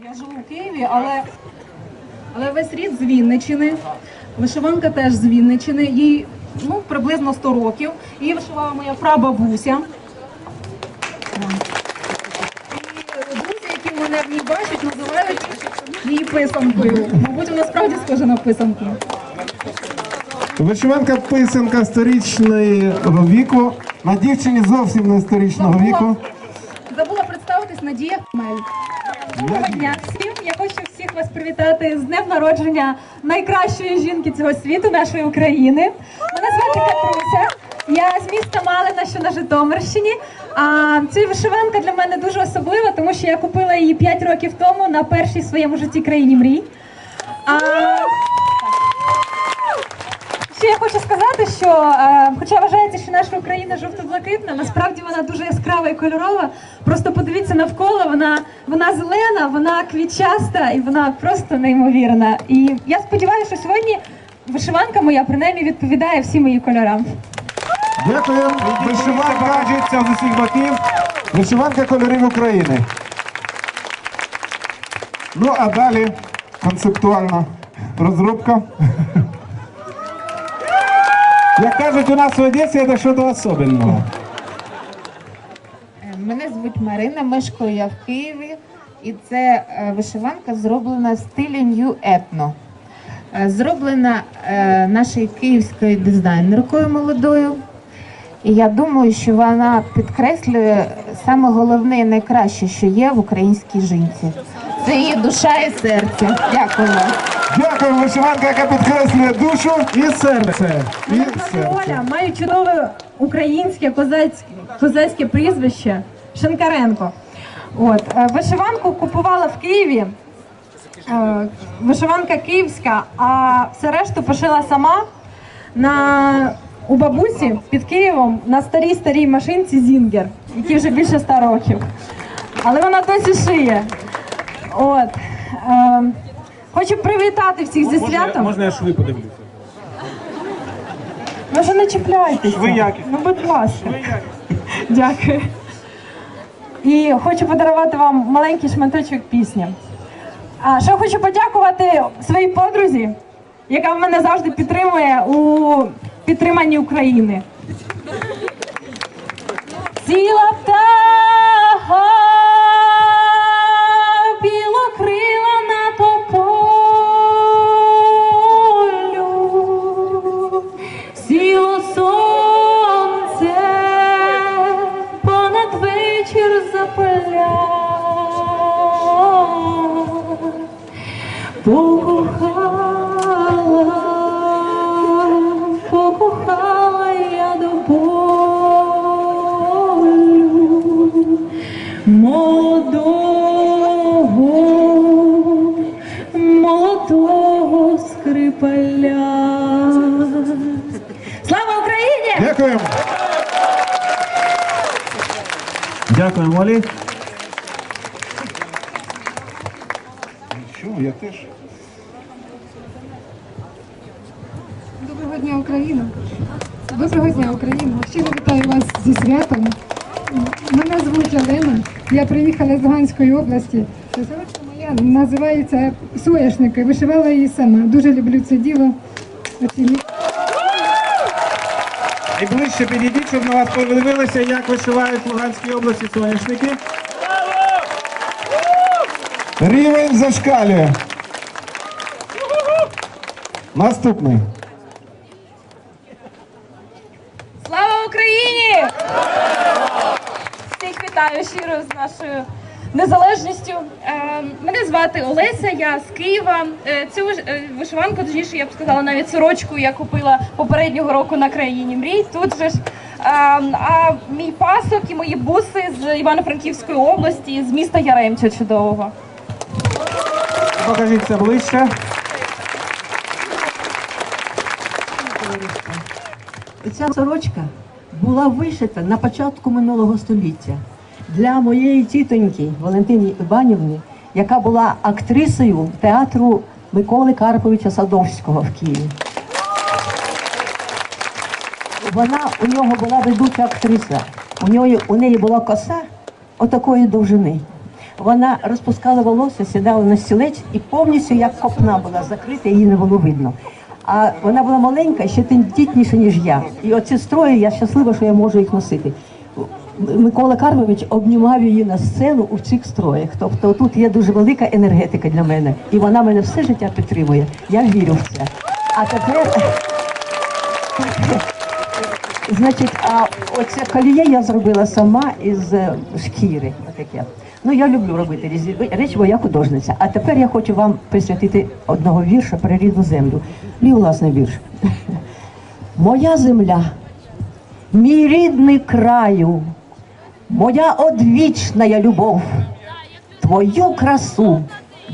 Я живу в Києві, але, але весь рід з Вінничини. Вишиванка теж з Вінничини. Їй ну, приблизно 100 років. Її вишивала моя прабабуся. І друзі, які мене в ній бачать, називають її писанкою. Мабуть, вона справді схожа на писанку. Вишиванка писанка сторічного віку. На дівчині зовсім не історичного віку. Забула представитись Надія Хмель. Доброго дня всім. Я хочу всіх вас привітати з днем народження найкращої жінки цього світу, нашої України. Мене звати Катруся. Я з міста Малина, що на Житомирщині. А ця вишиванка для мене дуже особлива, тому що я купила її 5 років тому на першій своєму житті країні мрій. А... Ще я хочу сказати, що е, хоча вважається, що наша Україна жовто-блакитна, насправді вона дуже яскрава і кольорова. Просто подивіться навколо, вона, вона зелена, вона квітчаста і вона просто неймовірна. І я сподіваюся, що сьогодні вишиванка моя принаймні відповідає всім її кольорам. Дякую. Вишиванка Покажіться з усіх боків. Вишиванка кольорів України. Ну а далі концептуальна розробка. Як кажуть у нас в Одесі, це щось особливого. Мене звуть Марина, мешкаю я в Києві, і це е, вишиванка зроблена в стилі New Ethno. Е, Зроблена е, нашою київською дизайнеркою молодою. І я думаю, що вона підкреслює саме головне і найкраще, що є в українській жінці. Це її душа і серце. Дякую. Дякую, вишиванка, яка підкреслює душу і серце. І Мене звати серце. Оля, маю чудове українське козацьке, козацьке прізвище Шинкаренко. От, е, вишиванку купувала в Києві. Е, Вишиванка київська, а все решту пошила сама на, у бабусі під Києвом на старій старій машинці Зінгер, якій вже більше ста років. Але вона досі шиє. От. Е, хочу привітати всіх зі святом. Можна я шви подивлюся? Ви вже не чіпляйтеся. Ви якісні. Ну, будь ласка. Дякую. І хочу подарувати вам маленький шматочок пісні. А ще хочу подякувати своїй подрузі, яка мене завжди підтримує у підтриманні України. Сіла птаха дня, Україна! Доброго дня, Україна! Щиро вітаю вас зі святом. Мене звуть Олена. Я приїхала з Луганської області. Сорочка моя називається Соняшники. Вишивала її сама. Дуже люблю це діло. І ближче підійдіть, щоб на вас подивилися, як вишивають в Луганській області соняшники. Рівень зашкалює. Наступний. Вітаю щиро з нашою незалежністю. Е, Мене звати Олеся, я з Києва. Е, Цю е, вишиванку, точніше, я б сказала, навіть сорочку я купила попереднього року на країні мрій. Тут же ж. Е, А мій пасок і мої буси з Івано-Франківської області, з міста Яремча чудового. Покажіться ближче. Ця сорочка була вишита на початку минулого століття для моєї тітоньки Валентини Іванівни, яка була актрисою театру Миколи Карповича Садовського в Києві. Вона у нього була ведуча актриса. У неї, у неї була коса отакої довжини. вона розпускала волосся, сідала на стілець і повністю як копна була закрита, її не було видно. А вона була маленька, ще тендітніша, ніж я. І оці строї, я щаслива, що я можу їх носити. Микола Карлович обнімав її на сцену у цих строях. Тобто тут є дуже велика енергетика для мене, і вона мене все життя підтримує. Я вірю в це. А тепер, значить, а оце коліє я зробила сама із е, шкіри. Отаке. Ну я люблю робити різні речі, бо я художниця. А тепер я хочу вам присвятити одного вірша про рідну землю. Мій власний вірш. Моя земля, мій рідний краю, моя одвічна любов, твою красу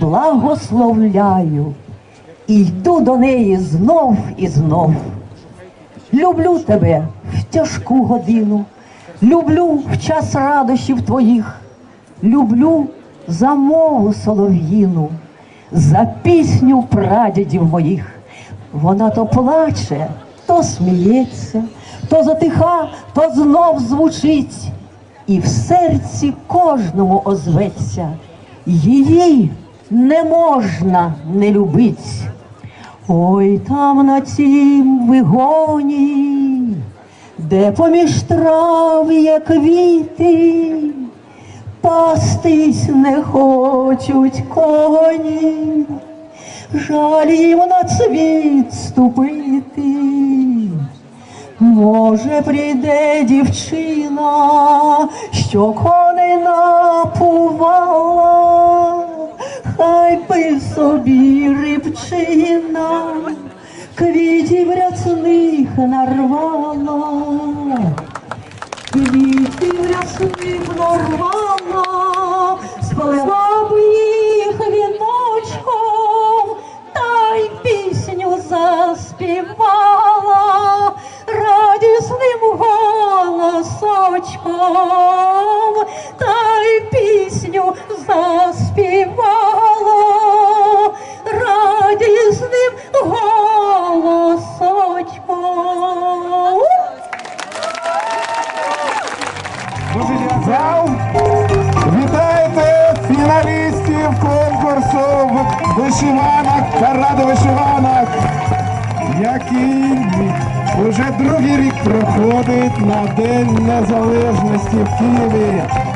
благословляю і йду до неї знов і знов. Люблю тебе в тяжку годину, люблю в час радощів твоїх, люблю за мову солов'їну, за пісню прадідів моїх. Вона то плаче, то сміється, то затиха, то знов звучить, і в серці кожному озветься. Її не можна не любить. Ой, там на цім вигоні, де поміж трав є квіти, пастись не хочуть коні, жаль їм на цвіт ступити. Може, прийде дівчина, що коней напувала, хай би собі рибчина, квітів рясних нарвала, Незалежності в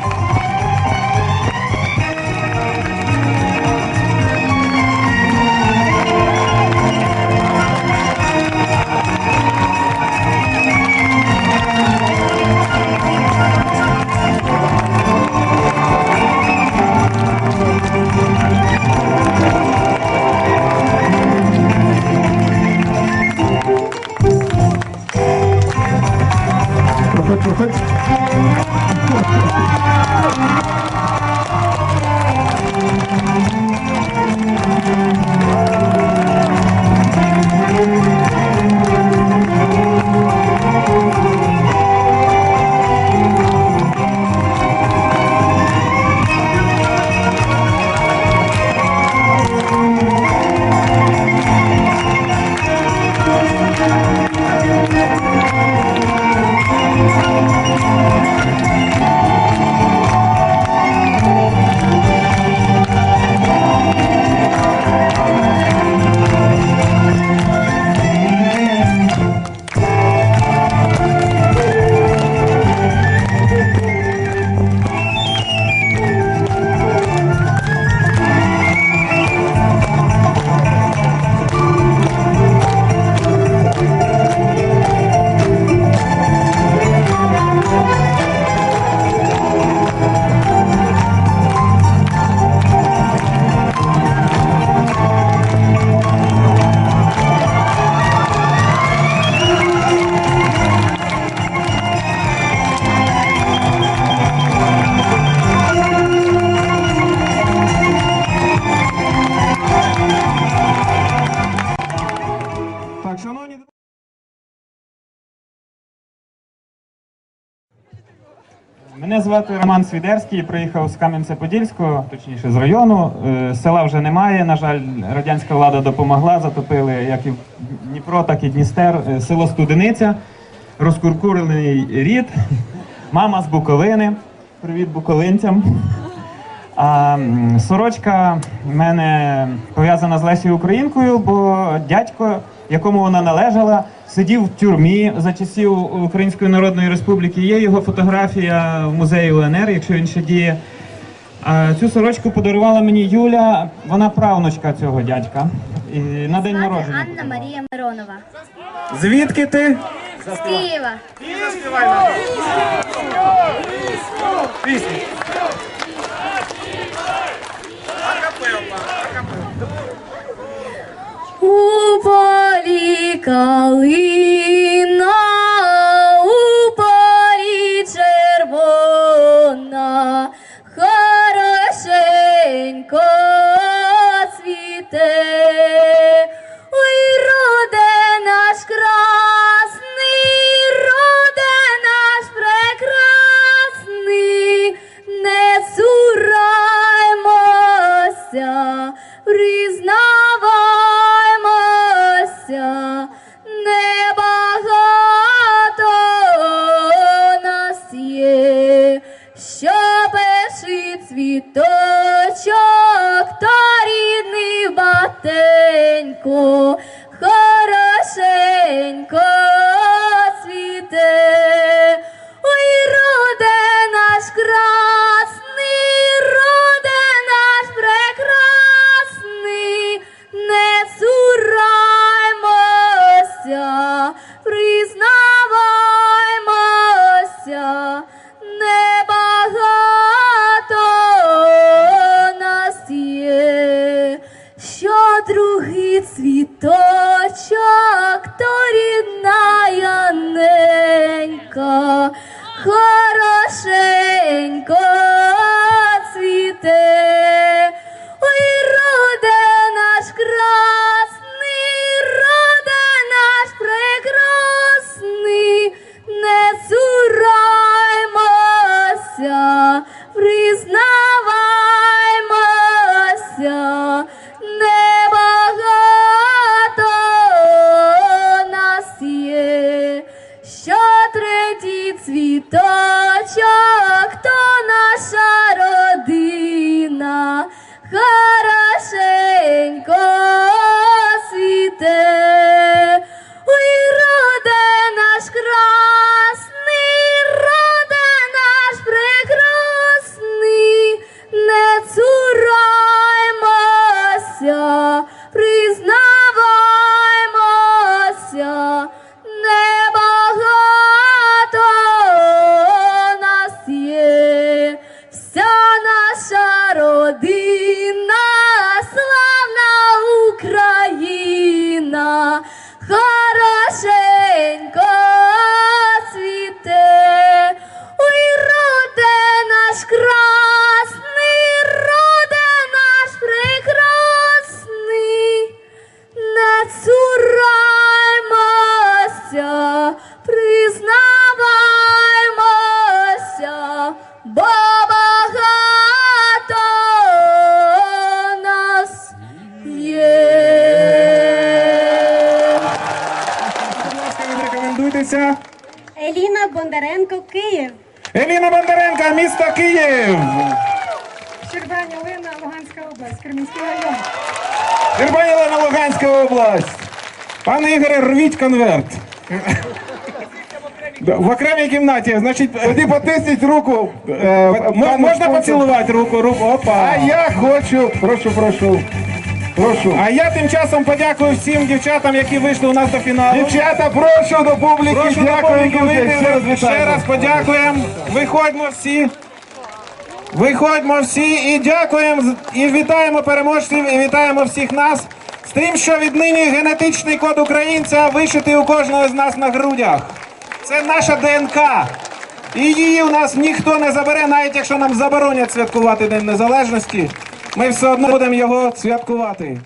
Так, шановні. Мене звати Роман Свідерський, приїхав з Кам'янця-Подільського, точніше з району. Е, Села вже немає. На жаль, радянська влада допомогла, затопили як і Дніпро, так і Дністер. Е, Село Студениця, розкуркурений рід, мама з Буковини. Привіт буковинцям. А сорочка в мене пов'язана з Лесією Українкою, бо дядько, якому вона належала, сидів в тюрмі за часів Української Народної Республіки. Є його фотографія в музеї УНР, якщо він ще діє. Цю сорочку подарувала мені Юля, вона правнучка цього дядька. І на день народження. Анна Марія Миронова Звідки ти? з Києва. У полі Хорошенько цвіте. Ой, роде наш красний, роде наш прекрасний, не цураймося, признаваймося, небагато нас є, що третій Кремінський район. Дербанілена Луганська область. Пане Ігоре, рвіть конверт. В окремій кімнаті, значить, Тоді потисніть руку. е, пану можна спонсору. поцілувати руку, руку. Опа. А я хочу, прошу, прошу. Прошу. А я тим часом подякую всім дівчатам, які вийшли у нас до фіналу. Дівчата, прошу до публіки. Прошу Дякую, Дякую, вийти. Ще раз Ще вітаю. раз подякуємо. Виходьмо всі. Виходьмо всі і дякуємо і вітаємо переможців, і вітаємо всіх нас з тим, що віднині генетичний код українця вишитий у кожного з нас на грудях. Це наша ДНК. І її у нас ніхто не забере, навіть якщо нам заборонять святкувати День Незалежності. Ми все одно будемо його святкувати.